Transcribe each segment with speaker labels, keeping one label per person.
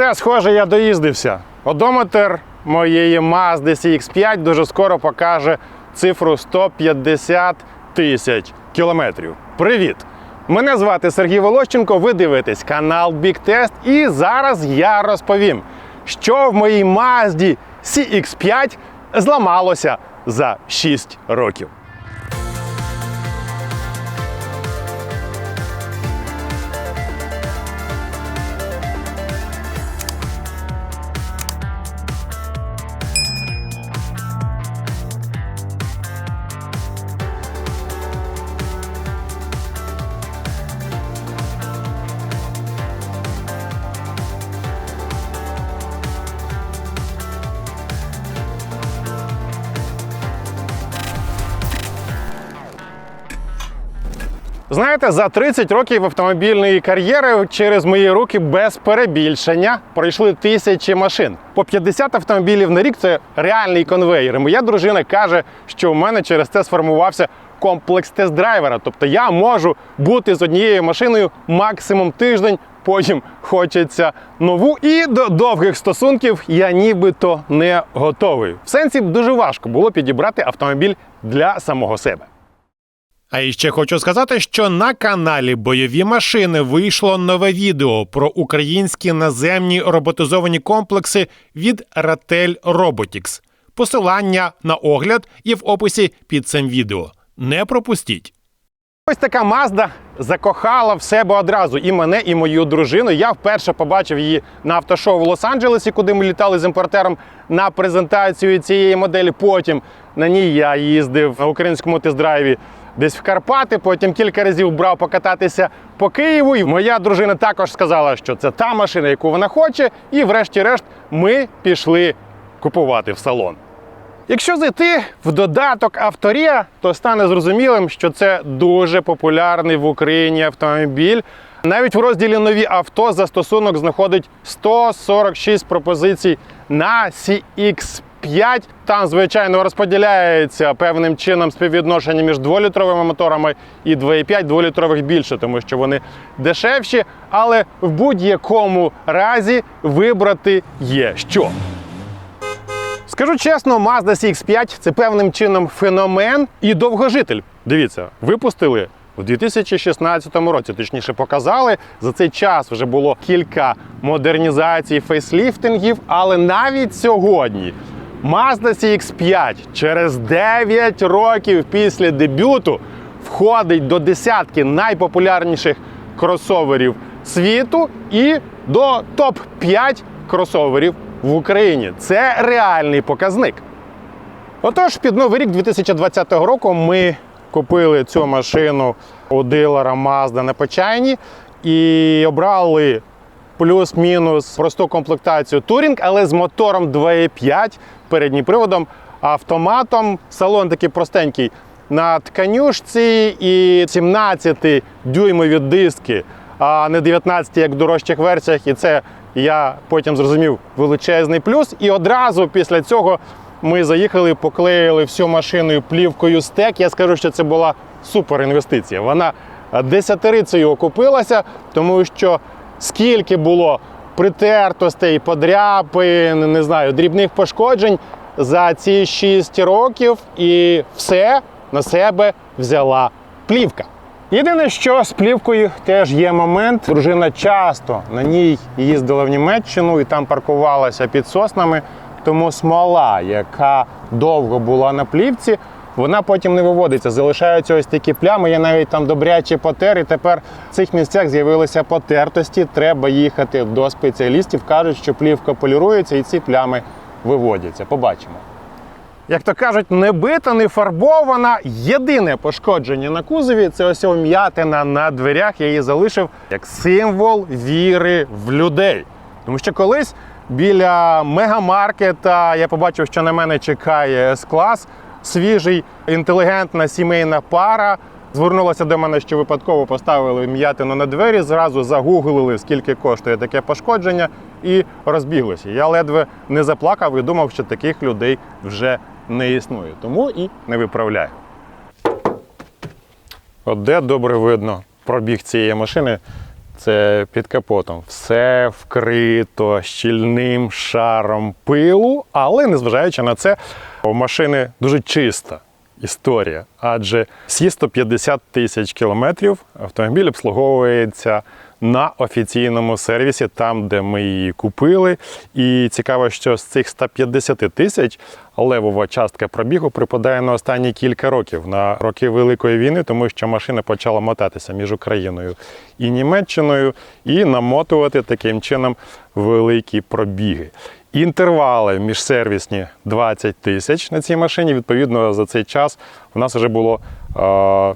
Speaker 1: все, схоже, я доїздився. Одометр моєї Mazda CX5 дуже скоро покаже цифру 150 тисяч кілометрів. Привіт! Мене звати Сергій Волощенко. Ви дивитесь канал Big Test. І зараз я розповім, що в моїй Mazda CX5 зламалося за 6 років. Знаєте, за 30 років автомобільної кар'єри через мої руки без перебільшення пройшли тисячі машин. По 50 автомобілів на рік це реальний конвейер. Моя дружина каже, що у мене через це сформувався комплекс тест-драйвера. Тобто я можу бути з однією машиною максимум тиждень, потім хочеться нову. І до довгих стосунків я нібито не готовий. В сенсі дуже важко було підібрати автомобіль для самого себе. А іще хочу сказати, що на каналі Бойові машини вийшло нове відео про українські наземні роботизовані комплекси від Ratel Robotics. Посилання на огляд є в описі під цим відео. Не пропустіть. Ось така Мазда закохала в себе одразу і мене, і мою дружину. Я вперше побачив її на автошоу в Лос-Анджелесі, куди ми літали з імпортером на презентацію цієї моделі. Потім на ній я їздив на українському тест-драйві десь в Карпати. Потім кілька разів брав покататися по Києву. І моя дружина також сказала, що це та машина, яку вона хоче. І, врешті-решт, ми пішли купувати в салон. Якщо зайти в додаток Авторія, то стане зрозумілим, що це дуже популярний в Україні автомобіль. Навіть в розділі нові авто застосунок знаходить 146 пропозицій на CX5. Там, звичайно, розподіляється певним чином співвідношення між 2-літровими моторами і 2,5 2-літрових більше, тому що вони дешевші. Але в будь-якому разі вибрати є що. Скажу чесно, Mazda CX5 це певним чином феномен і довгожитель. Дивіться, випустили у 2016 році, точніше показали. За цей час вже було кілька модернізацій, фейсліфтингів, але навіть сьогодні Mazda CX5 через 9 років після дебюту входить до десятки найпопулярніших кросоверів світу і до топ-5 кросоверів в Україні. Це реальний показник. Отож, під новий рік 2020 року ми купили цю машину у дилера Mazda на Почайні і обрали плюс-мінус просту комплектацію Touring, але з мотором 2.5, переднім приводом, автоматом. Салон такий простенький на тканюшці і 17 дюймові диски, а не 19, як в дорожчих версіях. І це я потім зрозумів величезний плюс. І одразу після цього ми заїхали, поклеїли всю машиною плівкою стек. Я скажу, що це була супер інвестиція. Вона десятирицею окупилася, тому що скільки було притертостей, подряпин, не знаю, дрібних пошкоджень за ці 6 років, і все на себе взяла плівка. Єдине, що з плівкою теж є момент. Дружина часто на ній їздила в Німеччину і там паркувалася під соснами. Тому смола, яка довго була на плівці, вона потім не виводиться. Залишаються ось такі плями. Я навіть там добряче потер, і тепер в цих місцях з'явилися потертості. Треба їхати до спеціалістів. кажуть, що плівка полірується і ці плями виводяться. Побачимо. Як то кажуть, не бита, не фарбована. Єдине пошкодження на кузові це ось вм'ятина на дверях. Я її залишив як символ віри в людей. Тому що колись біля мегамаркета я побачив, що на мене чекає С-клас, свіжий, інтелігентна сімейна пара. Звернулася до мене, що випадково поставили м'ятину на двері, зразу загуглили, скільки коштує таке пошкодження, і розбіглися. Я ледве не заплакав і думав, що таких людей вже не існує. Тому і не виправляю. От де добре видно пробіг цієї машини. Це під капотом. Все вкрито щільним шаром пилу, але незважаючи на це, у машини дуже чиста історія. Адже всі 150 тисяч кілометрів автомобіль обслуговується на офіційному сервісі, там, де ми її купили. І цікаво, що з цих 150 тисяч левова частка пробігу припадає на останні кілька років, на роки Великої війни, тому що машина почала мотатися між Україною і Німеччиною і намотувати таким чином великі пробіги. Інтервали міжсервісні 20 тисяч на цій машині. Відповідно, за цей час у нас вже було, е,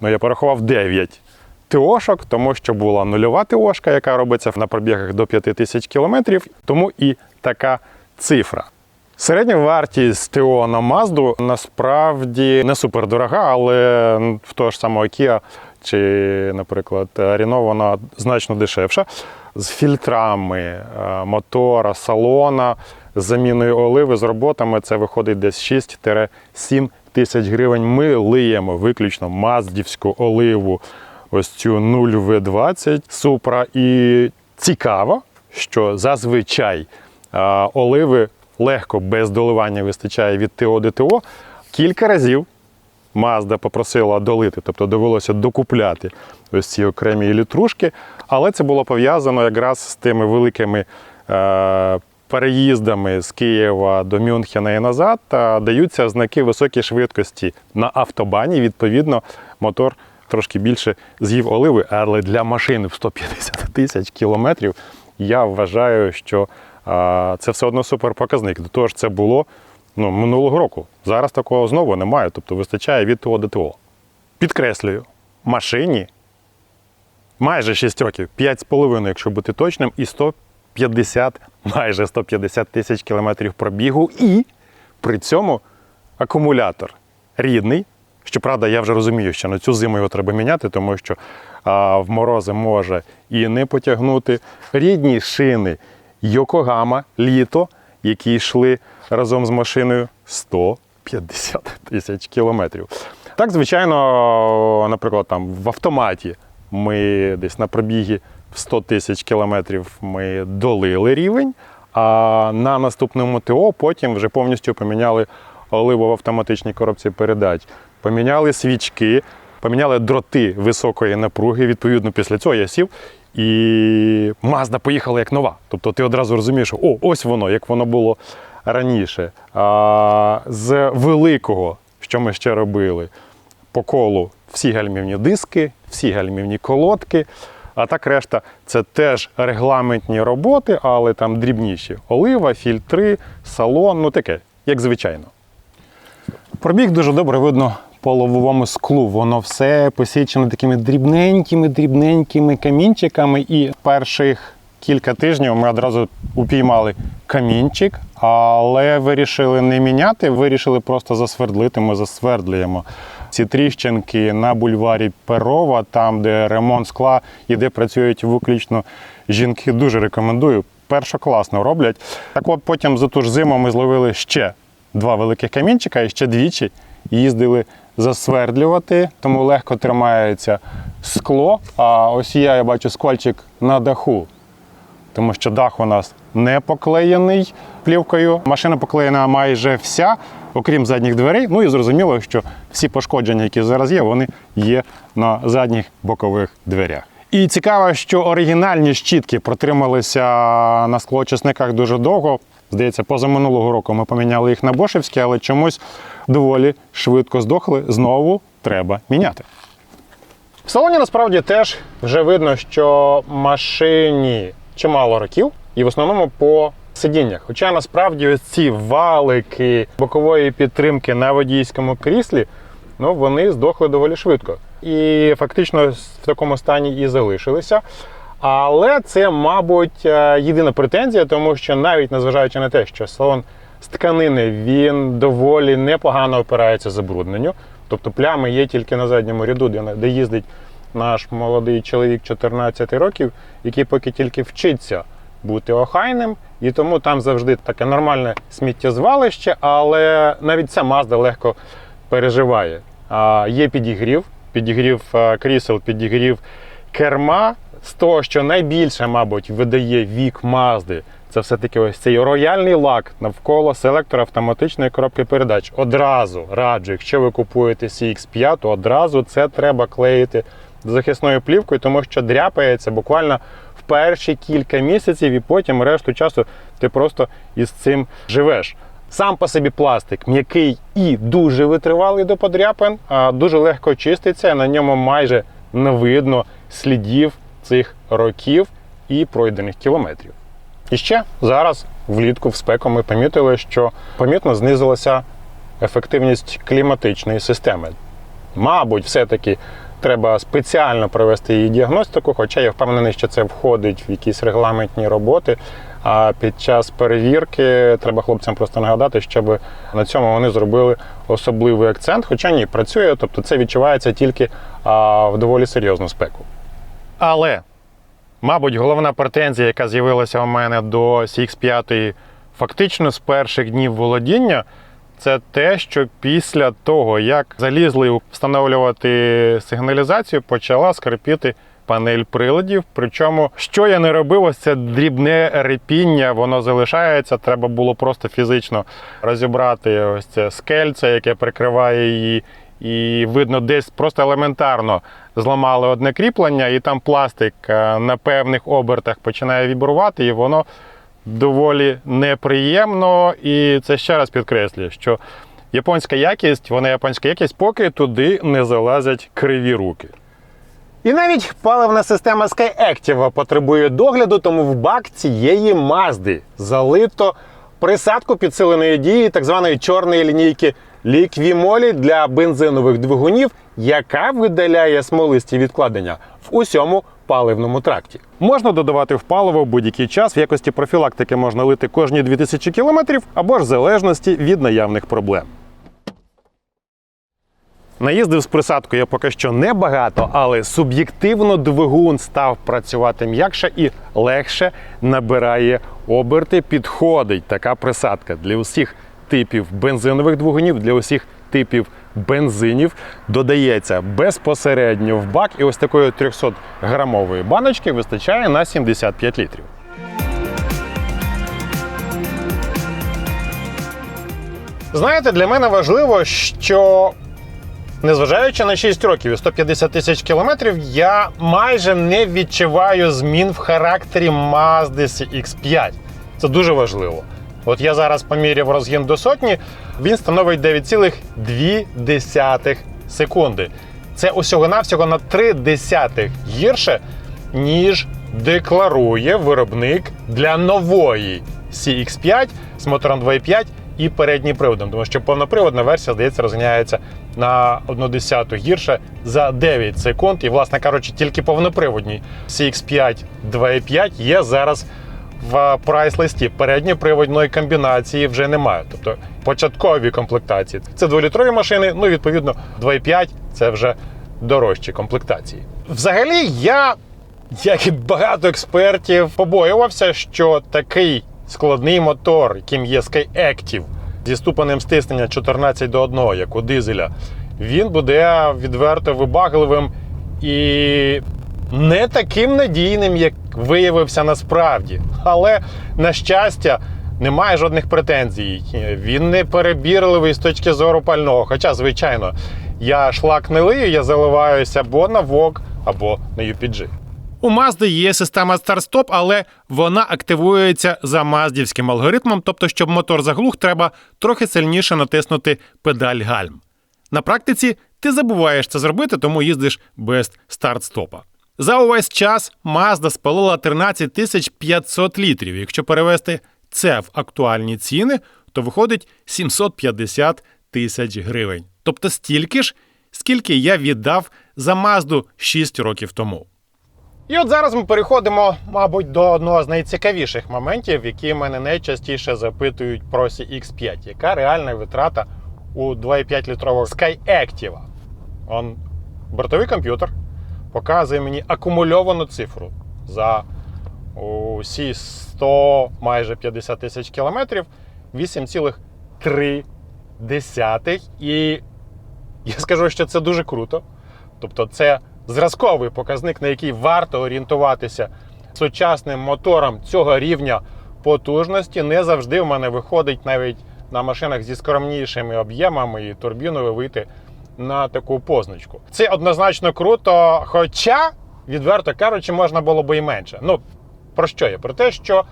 Speaker 1: ну я порахував 9 ТОшок, тому що була нульова ТОшка, яка робиться на пробігах до 5 тисяч кілометрів, тому і така цифра. Середня вартість ТО на Мазду насправді не супердорога, але в того ж самого Kia чи, наприклад, Renault вона значно дешевша. З фільтрами е, мотора, салона, з заміною оливи, з роботами це виходить десь 6-7 тисяч гривень. Ми лиємо виключно маздівську оливу, ось цю 0В20 Supra. І цікаво, що зазвичай оливи легко без доливання вистачає від ТО до ТО. Кілька разів Mazda попросила долити, тобто довелося докупляти ось ці окремі літрушки, але це було пов'язано якраз з тими великими е, переїздами з Києва до Мюнхена і назад, та даються знаки високої швидкості на автобані. Відповідно, мотор трошки більше з'їв оливи, але для машини в 150 тисяч кілометрів я вважаю, що е, це все одно суперпоказник. До того ж, це було ну, минулого року. Зараз такого знову немає, тобто вистачає від ТО до ТО. Підкреслюю, машині майже 6 років, 5,5, якщо бути точним, і 150, майже 150 тисяч кілометрів пробігу. І при цьому акумулятор рідний. Щоправда, я вже розумію, що на цю зиму його треба міняти, тому що а, в морози може і не потягнути. Рідні шини Йокогама літо, які йшли разом з машиною 150 тисяч кілометрів. Так, звичайно, наприклад, там в автоматі ми десь на пробігі в 100 тисяч кілометрів ми долили рівень, а на наступному ТО потім вже повністю поміняли оливу в автоматичній коробці передач, поміняли свічки, поміняли дроти високої напруги. Відповідно, після цього я сів. І Мазда поїхала як нова. Тобто ти одразу розумієш, що о, ось воно, як воно було раніше. А, з великого, що ми ще робили, по колу всі гальмівні диски, всі гальмівні колодки. А так решта це теж регламентні роботи, але там дрібніші. Олива, фільтри, салон, ну таке, як звичайно. Пробіг дуже добре видно по склу. Воно все посічено такими дрібненькими, дрібненькими камінчиками. І перших кілька тижнів ми одразу упіймали камінчик, але вирішили не міняти, вирішили просто засвердлити. Ми засвердлюємо ці тріщинки на бульварі Перова, там, де ремонт скла і де працюють виключно жінки. Дуже рекомендую. Першокласно роблять. Так от потім за ту ж зиму ми зловили ще два великих камінчика і ще двічі їздили засвердлювати, тому легко тримається скло. А ось я, я бачу скольчик на даху, тому що дах у нас не поклеєний плівкою. Машина поклеєна майже вся, окрім задніх дверей. Ну і зрозуміло, що всі пошкодження, які зараз є, вони є на задніх бокових дверях. І цікаво, що оригінальні щітки протрималися на склоочисниках дуже довго. Здається, позаминулого року ми поміняли їх на бошевські, але чомусь доволі швидко здохли. Знову треба міняти. В салоні насправді теж вже видно, що машині чимало років, і в основному по сидіннях. Хоча насправді ось ці валики бокової підтримки на водійському кріслі, ну вони здохли доволі швидко. І фактично в такому стані і залишилися. Але це, мабуть, е, єдина претензія, тому що навіть незважаючи на те, що салон з тканини він доволі непогано опирається забрудненню. Тобто плями є тільки на задньому ряду, де, їздить наш молодий чоловік 14 років, який поки тільки вчиться бути охайним, і тому там завжди таке нормальне сміттєзвалище, але навіть ця Mazda легко переживає. Є підігрів, підігрів е, крісел, підігрів керма. З того, що найбільше, мабуть, видає вік Мазди, це все-таки ось цей рояльний лак навколо селектора автоматичної коробки передач. Одразу раджу, якщо ви купуєте CX5, то одразу це треба клеїти захисною плівкою, тому що дряпається буквально в перші кілька місяців, і потім решту часу ти просто із цим живеш. Сам по собі пластик м'який і дуже витривалий до подряпин, а дуже легко чиститься. На ньому майже не видно слідів цих років і пройдених кілометрів. І ще зараз, влітку в спеку, ми помітили, що помітно знизилася ефективність кліматичної системи. Мабуть, все-таки треба спеціально провести її діагностику, хоча я впевнений, що це входить в якісь регламентні роботи. А під час перевірки треба хлопцям просто нагадати, щоб на цьому вони зробили особливий акцент. Хоча ні, працює, тобто це відчувається тільки в доволі серйозну спеку. Але, мабуть, головна претензія, яка з'явилася у мене до CX5 фактично з перших днів володіння, це те, що після того, як залізли встановлювати сигналізацію, почала скрипіти панель приладів. Причому, що я не робив, ось це дрібне репіння, воно залишається. Треба було просто фізично розібрати ось це скельце, яке прикриває її. І видно, десь просто елементарно зламали одне кріплення, і там пластик е, на певних обертах починає вібрувати, і воно доволі неприємно. І це ще раз підкреслюю, що японська якість, вона японська якість, поки туди не залазять криві руки. І навіть паливна система SkyActiv потребує догляду, тому в бак цієї мазди залито присадку підсиленої дії так званої чорної лінійки ліквімолі для бензинових двигунів, яка видаляє смолисті відкладення в усьому паливному тракті. Можна додавати в паливо будь-який час. В якості профілактики можна лити кожні 2000 км або ж в залежності від наявних проблем. Наїздив з присадкою я поки що небагато, але суб'єктивно двигун став працювати м'якше і легше набирає оберти. Підходить така присадка для усіх типів бензинових двигунів, для усіх типів бензинів. Додається безпосередньо в бак, і ось такої 300 грамової баночки вистачає на 75 літрів. Знаєте, для мене важливо, що Незважаючи на 6 років і 150 тисяч кілометрів, я майже не відчуваю змін в характері Mazda CX5. Це дуже важливо. От я зараз поміряв розгін до сотні, він становить 9,2 секунди. Це усього-навсього на 3 десятих гірше, ніж декларує виробник для нової CX5 з мотором 2.5 і переднім приводом, тому що повноприводна версія, здається, розганяється на 1 десяту гірше за 9 секунд. І, власне кажучи, тільки повноприводній CX5 2.5 є зараз в прайс-листі. Передньої приводної комбінації вже немає. Тобто початкові комплектації. Це 2-літрові машини, ну, відповідно, 2.5 це вже дорожчі комплектації. Взагалі, я, як і багато експертів, побоювався, що такий складний мотор, яким є SkyActiv, зі ступенем стиснення 14 до 1, як у дизеля, він буде відверто вибагливим і не таким надійним, як виявився насправді. Але, на щастя, немає жодних претензій. Він не перебірливий з точки зору пального. Хоча, звичайно, я шлак не лию, я заливаюся або на ВОК, або на UPG. У Mazda є система старт-стоп, але вона активується за маздівським алгоритмом, тобто, щоб мотор заглух, треба трохи сильніше натиснути педаль гальм. На практиці ти забуваєш це зробити, тому їздиш без старт-стопа. За увесь час Mazda спалила 13 тисяч 500 літрів. Якщо перевести це в актуальні ціни, то виходить 750 тисяч гривень. Тобто стільки ж, скільки я віддав за Mazda 6 років тому. І от зараз ми переходимо, мабуть, до одного з найцікавіших моментів, які мене найчастіше запитують про CX5. Яка реальна витрата у 2,5 літрового SkyActiv? Он бортовий комп'ютер показує мені акумульовану цифру за усі 100 майже 50 тисяч кілометрів 8,3. І я скажу, що це дуже круто. Тобто, це зразковий показник, на який варто орієнтуватися сучасним мотором цього рівня потужності, не завжди в мене виходить навіть на машинах зі скромнішими об'ємами і турбіною вийти на таку позначку. Це однозначно круто, хоча, відверто кажучи, можна було би і менше. Ну, про що я? Про те, що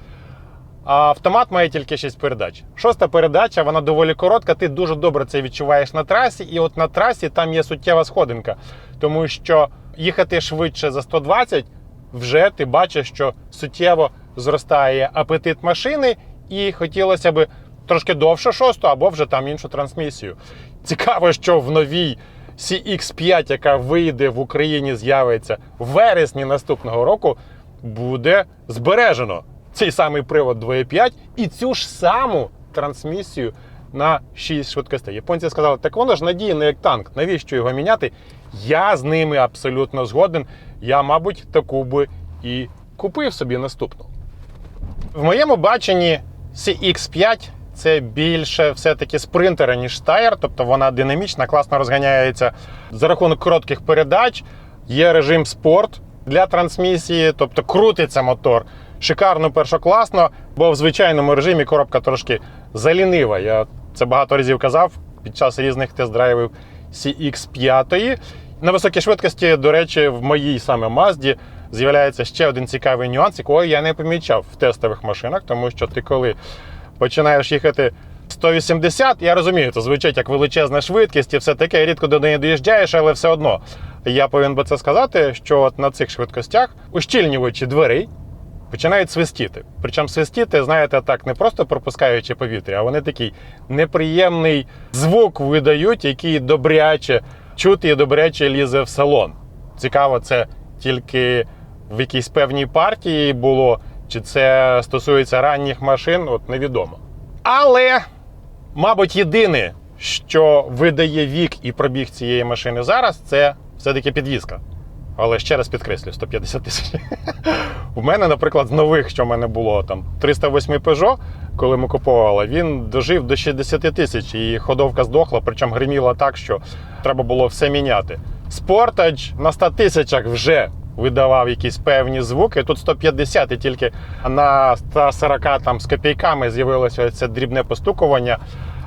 Speaker 1: автомат має тільки 6 передач. Шоста передача, вона доволі коротка, ти дуже добре це відчуваєш на трасі, і от на трасі там є суттєва сходинка. Тому що їхати швидше за 120 вже ти бачиш, що суттєво зростає апетит машини, і хотілося б трошки довше шосту або вже там іншу трансмісію. Цікаво, що в новій CX5, яка вийде в Україні, з'явиться в вересні наступного року, буде збережено цей самий привод 2.5 і цю ж саму трансмісію на 6 швидкостей. Японці сказали, так воно ж надійно як танк, навіщо його міняти? Я з ними абсолютно згоден. Я, мабуть, таку би і купив собі наступну. В моєму баченні CX5 це більше все-таки спринтера, ніж стаєр, тобто вона динамічна, класно розганяється за рахунок коротких передач. Є режим спорт для трансмісії, тобто крутиться мотор. Шикарно, першокласно, бо в звичайному режимі коробка трошки залінива. Я це багато разів казав під час різних тест-драйвів CX5. На високій швидкості, до речі, в моїй саме Мазді з'являється ще один цікавий нюанс, якого я не помічав в тестових машинах, тому що ти коли починаєш їхати 180, я розумію, це звучить як величезна швидкість і все таке, рідко до неї доїжджаєш, але все одно я повинен би це сказати, що от на цих швидкостях ущільнювачі дверей починають свистіти. Причому свистіти, знаєте, так, не просто пропускаючи повітря, а вони такий неприємний звук видають, який добряче чути і добряче лізе в салон. Цікаво, це тільки в якійсь певній партії було, чи це стосується ранніх машин, от невідомо. Але, мабуть, єдине, що видає вік і пробіг цієї машини зараз, це все-таки підвізка. Але ще раз підкреслю, 150 тисяч. У мене, наприклад, з нових, що в мене було там 308 Peugeot, коли ми купували, він дожив до 60 тисяч і ходовка здохла, причому гриміла так, що треба було все міняти. Sportage на 100 тисячах вже видавав якісь певні звуки. Тут 150 і тільки на 140 там з копійками з'явилося це дрібне постукування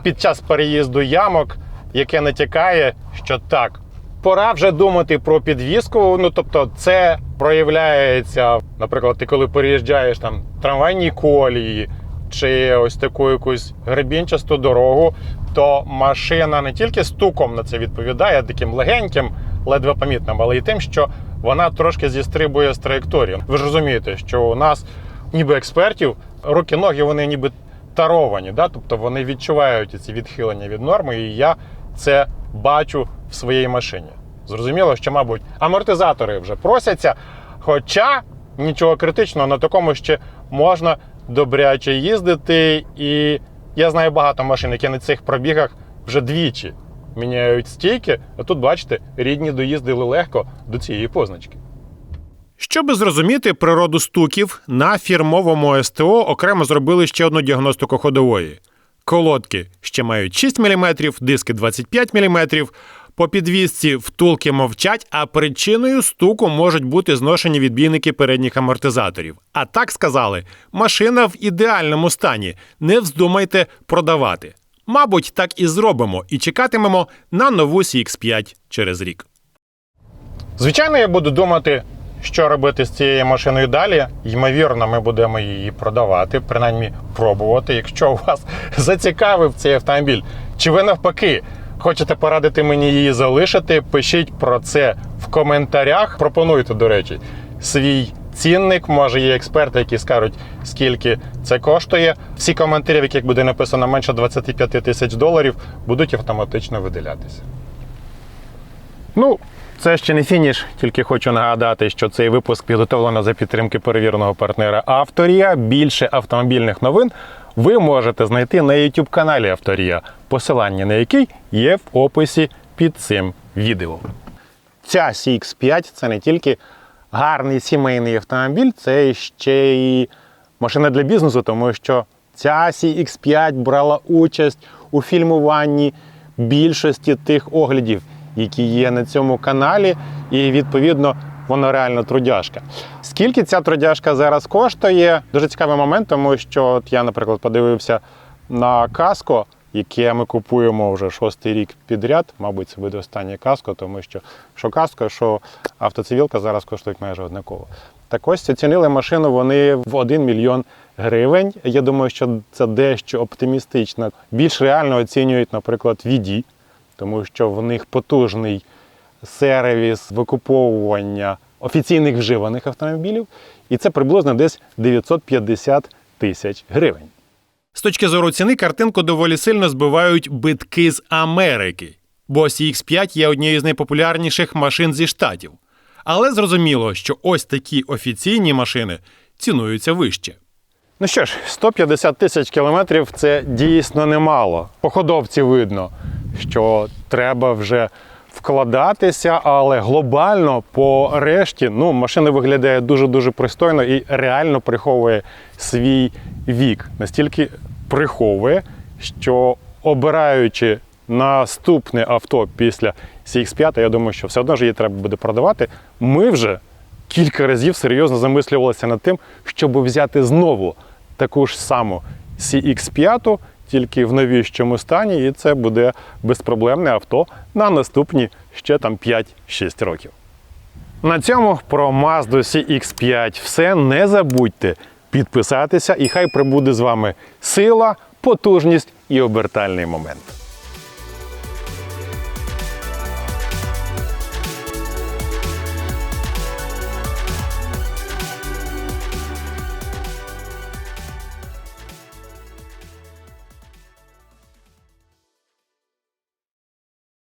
Speaker 1: під час переїзду ямок, яке натякає, що так. Пора вже думати про підвізку. Ну тобто, це проявляється, наприклад, ти коли переїжджаєш там трамвайні колії чи ось таку якусь гребінчасту дорогу, то машина не тільки стуком на це відповідає, таким легеньким, ледве помітним, але й тим, що вона трошки зістрибує з траєкторії. Ви ж розумієте, що у нас, ніби експертів, руки ноги вони ніби таровані, да? тобто вони відчувають ці відхилення від норми, і я це бачу в своїй машині. Зрозуміло, що, мабуть, амортизатори вже просяться. Хоча нічого критичного, на такому ще можна добряче їздити. І я знаю багато машин, які на цих пробігах вже двічі міняють стійки. А тут, бачите, рідні доїздили легко до цієї позначки. Щоби зрозуміти природу стуків, на фірмовому СТО окремо зробили ще одну діагностику ходової. Колодки ще мають 6 мм, диски 25 мм. По підвісці втулки мовчать, а причиною стуку можуть бути зношені відбійники передніх амортизаторів. А так сказали, машина в ідеальному стані. Не вздумайте продавати. Мабуть, так і зробимо і чекатимемо на нову CX5 через рік. Звичайно, я буду думати, що робити з цією машиною далі. Ймовірно, ми будемо її продавати, принаймні пробувати. Якщо вас зацікавив цей автомобіль, чи ви навпаки хочете порадити мені її залишити, пишіть про це в коментарях. Пропонуйте, до речі, свій цінник. Може, є експерти, які скажуть, скільки це коштує. Всі коментарі, в яких буде написано менше 25 тисяч доларів, будуть автоматично виділятися. Ну, це ще не фініш, тільки хочу нагадати, що цей випуск підготовлено за підтримки перевіреного партнера Авторія. Більше автомобільних новин ви можете знайти на YouTube каналі Авторія, посилання на який є в описі під цим відео. Ця CX5 це не тільки гарний сімейний автомобіль, це ще й машина для бізнесу, тому що ця CX5 брала участь у фільмуванні більшості тих оглядів, які є на цьому каналі, і відповідно вона реально трудяжка. Скільки ця трудяжка зараз коштує? Дуже цікавий момент, тому що от я, наприклад, подивився на каско, яке ми купуємо вже шостий рік підряд. Мабуть, це буде останнє каско, тому що що каско, що автоцивілка зараз коштують майже однаково. Так ось оцінили машину вони в 1 мільйон гривень. Я думаю, що це дещо оптимістично. Більш реально оцінюють, наприклад, VD, тому що в них потужний сервіс викуповування офіційних вживаних автомобілів, і це приблизно десь 950 тисяч гривень. З точки зору ціни, картинку доволі сильно збивають битки з Америки, бо CX5 є однією з найпопулярніших машин зі штатів. Але зрозуміло, що ось такі офіційні машини цінуються вище. Ну що ж, 150 тисяч кілометрів це дійсно немало. По ходовці видно, що треба вже вкладатися, але глобально по решті ну, машина виглядає дуже-дуже пристойно і реально приховує свій вік. Настільки приховує, що обираючи наступне авто після CX5, я думаю, що все одно ж її треба буде продавати. Ми вже кілька разів серйозно замислювалися над тим, щоб взяти знову таку ж саму CX5, тільки в новішому стані, і це буде безпроблемне авто на наступні ще там 5-6 років. На цьому про Mazda CX5 все. Не забудьте підписатися, і хай прибуде з вами сила, потужність і обертальний момент.